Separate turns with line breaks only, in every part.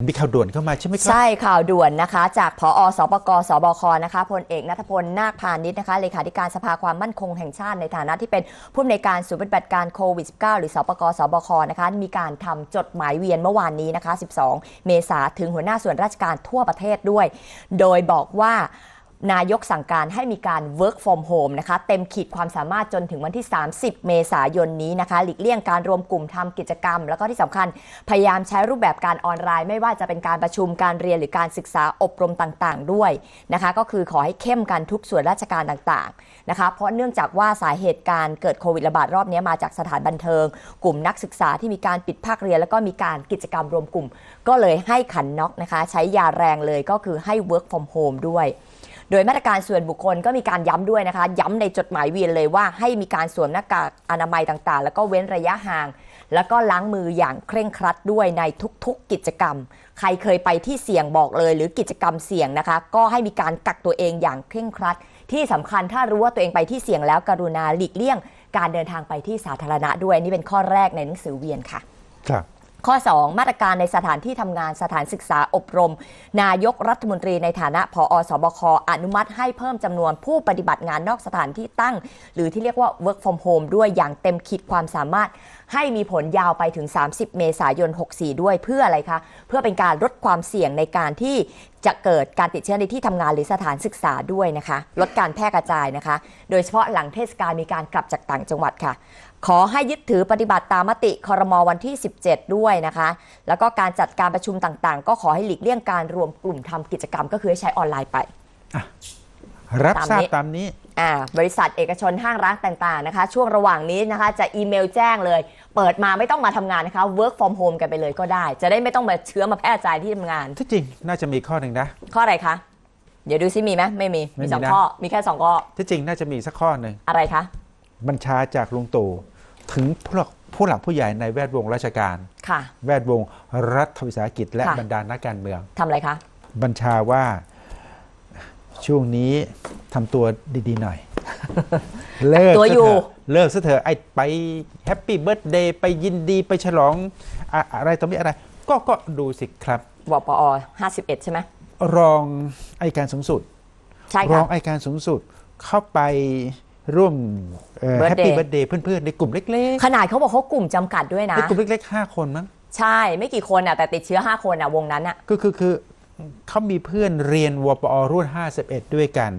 มีข่าวด่วนเข้ามาใช่ไหมครับ
ใช่ข่าวด่วนนะคะ จากผอสปกสบคนะคะพลเอกนัทพลนาคพาณิชย์นะคะเลขาธิการสภาความมั่นคงแห่งชาติในฐานะที่เป็นผู้อำนวยการศูนย์ปฏิบัติการโควิด -19 หรือสปกสบคนะคะมีการทำจดหมายเวียนเมื่อวานนี้นะคะ 12 เมษาถึงหัวหน้าส่วนราชการทั่วประเทศด้วย โดยบอกว่า นายกสั่งการให้มีการ work from home นะคะ เต็มขีดความสามารถจนถึงวันที่ 30 เมษายนนี้นะคะ หลีกเลี่ยงการรวมกลุ่มทำกิจกรรม แล้วก็ที่สำคัญพยายามใช้รูปแบบการออนไลน์ ไม่ว่าจะเป็นการประชุมการเรียนหรือการศึกษาอบรมต่างๆ ด้วยนะคะ ก็คือขอให้เข้มกันทุกส่วนราชการต่างๆนะคะ เพราะเนื่องจากว่าสาเหตุการเกิดโควิดระบาดรอบนี้มาจากสถานบันเทิง กลุ่มนักศึกษาที่มีการปิดภาคเรียน แล้วก็มีการกิจกรรมรวมกลุ่ม ก็เลยให้ขันน็อกนะคะ ใช้ยาแรงเลยก็คือให้ work from home ด้วย โดยมาตรการส่วนบุคคลก็มีการย้ำด้วยนะคะ ย้ำในจดหมายเวียนเลยว่าให้มีการสวมหน้ากากอนามัยต่างๆ แล้วก็เว้นระยะห่าง แล้วก็ล้างมืออย่างเคร่งครัดด้วยในทุกๆกิจกรรม ใครเคยไปที่เสี่ยงบอกเลย หรือกิจกรรมเสี่ยงนะคะ ก็ให้มีการกักตัวเองอย่างเคร่งครัด ที่สำคัญถ้ารู้ว่าตัวเองไปที่เสี่ยงแล้วกรุณาหลีกเลี่ยง การเดินทางไปที่สาธารณะด้วยนี่เป็นข้อแรกในหนังสือเวียนค่ะ
ครับ
ข้อ 2 มาตรการในสถานที่ทำงานสถานศึกษาอบรม นายกรัฐมนตรีในฐานะผอสบคอนุมัติให้เพิ่มจำนวนผู้ปฏิบัติงานนอกสถานที่ตั้ง หรือที่เรียกว่า work from home ด้วยอย่างเต็มขีดความสามารถ ให้มีผลยาวไปถึง 30 เมษายน 64 ด้วยเพื่ออะไรคะ เพื่อเป็นการลดความเสี่ยงในการที่จะเกิดการติดเชื้อในที่ทำงานหรือสถานศึกษาด้วยนะคะ ลดการแพร่กระจายนะคะ โดยเฉพาะหลังเทศกาลมีการกลับจากต่างจังหวัดค่ะ ขอให้ยึดถือปฏิบัติตามมติคอรมอวันที่ 17 ด้วยนะคะ แล้วก็การจัดการประชุมต่างๆ ก็ขอให้หลีกเลี่ยงการรวมกลุ่มทำกิจกรรม ก็คือให้ใช้ออนไลน์ไป
รับทราบตามนี้
อ่าบริษัทเอกชนห้างร้านต่างๆนะคะ ช่วงระหว่างนี้นะคะจะอีเมลแจ้งเลย เปิดมาไม่ต้องมาทำงานนะคะ work from home กันไปเลยก็ได้ จะได้ไม่ต้องมาเชื้อมาแพร่กระจายที่ทำงาน
ที่จริงน่าจะมีข้อหนึ่งนะ
ข้ออะไรคะ เดี๋ยวดูซิมีไหมไม่มี
ไม่
มี
มี
สอง
นะ
ข้อมีแค่สองข้อ
ที่จริงน่าจะมีสักข้อหนึ่ง
อะไรคะ
บัญชาจากลุงตู่ถึงผู้หลักผู้หลักผู้ใหญ่ในแวดวงราชการ
ค่ะ
แวดวงรัฐวิสาหกิจและ
ค่ะ
บรรดานักการเมือง
ทำอะไรคะ
บัญชาว่า ช่วงนี้ทำตัวดีๆหน่อย เลิก
ตัว
ซะ
อยู่
เถอะเลิกซะเถอะไอ้ไปแฮปปี้เบิร์ดเดย์ไปยินดีไปฉลองอะอะไรต่อมีอะไร ก็ก็ดูสิครับ
วปอ51 ใช่ไหม
รองไอการสูงสุด
ใช่
รอ
ค่ะ
งไอการสูงสุดเข้าไปร่วมแฮ
Birthday
ปปี้เบิร์ดเดย์เพื่อนๆ ในกลุ่มเล็ก
ขนาดเขาบอกเขากลุ่มจำกัดด้วย
ๆ
นะ
ในกลุ่มเล็กๆห้าคนมั้ง
ใช่ไม่กี่คนอะแต่ติดเชื้อ 5 คนอะวงนั้นอะ
คือคือคือ เขามีเพื่อนเรียนวปอรุ่น 51 ด้วยกัน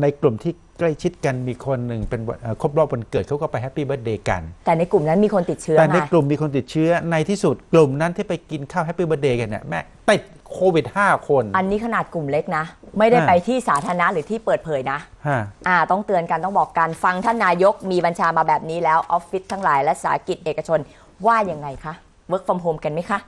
ในกลุ่มที่ใกล้ชิดกันมีคนหนึ่งเป็นวันเอ่อครบรอบวันเกิดเขาก็ไปแฮปปี้เบิร์ดเดย์กัน
แต่ในกลุ่มนั้นมีคนติดเชื้อ
แต่ใน
ไง
กลุ่มมีคนติดเชื้อในที่สุดกลุ่มนั้นที่ไปกินข้าวแฮปปี้เบิร์ดเดย์กันเนี่ยแม่ติดโควิด 5 คน
อันนี้ขนาดกลุ่มเล็กนะ ไม่ได้
อ่า
ไปที่สาธารณะหรือที่เปิดเผยนะ
ฮะ
อ่าต้องเตือนกันต้องบอกกันฟังท่านนายกมีบัญชามาแบบนี้แล้วออฟฟิศทั้งหลายและสาหกิจเอกชนว่ายังไงคะ work from home กันไหมคะ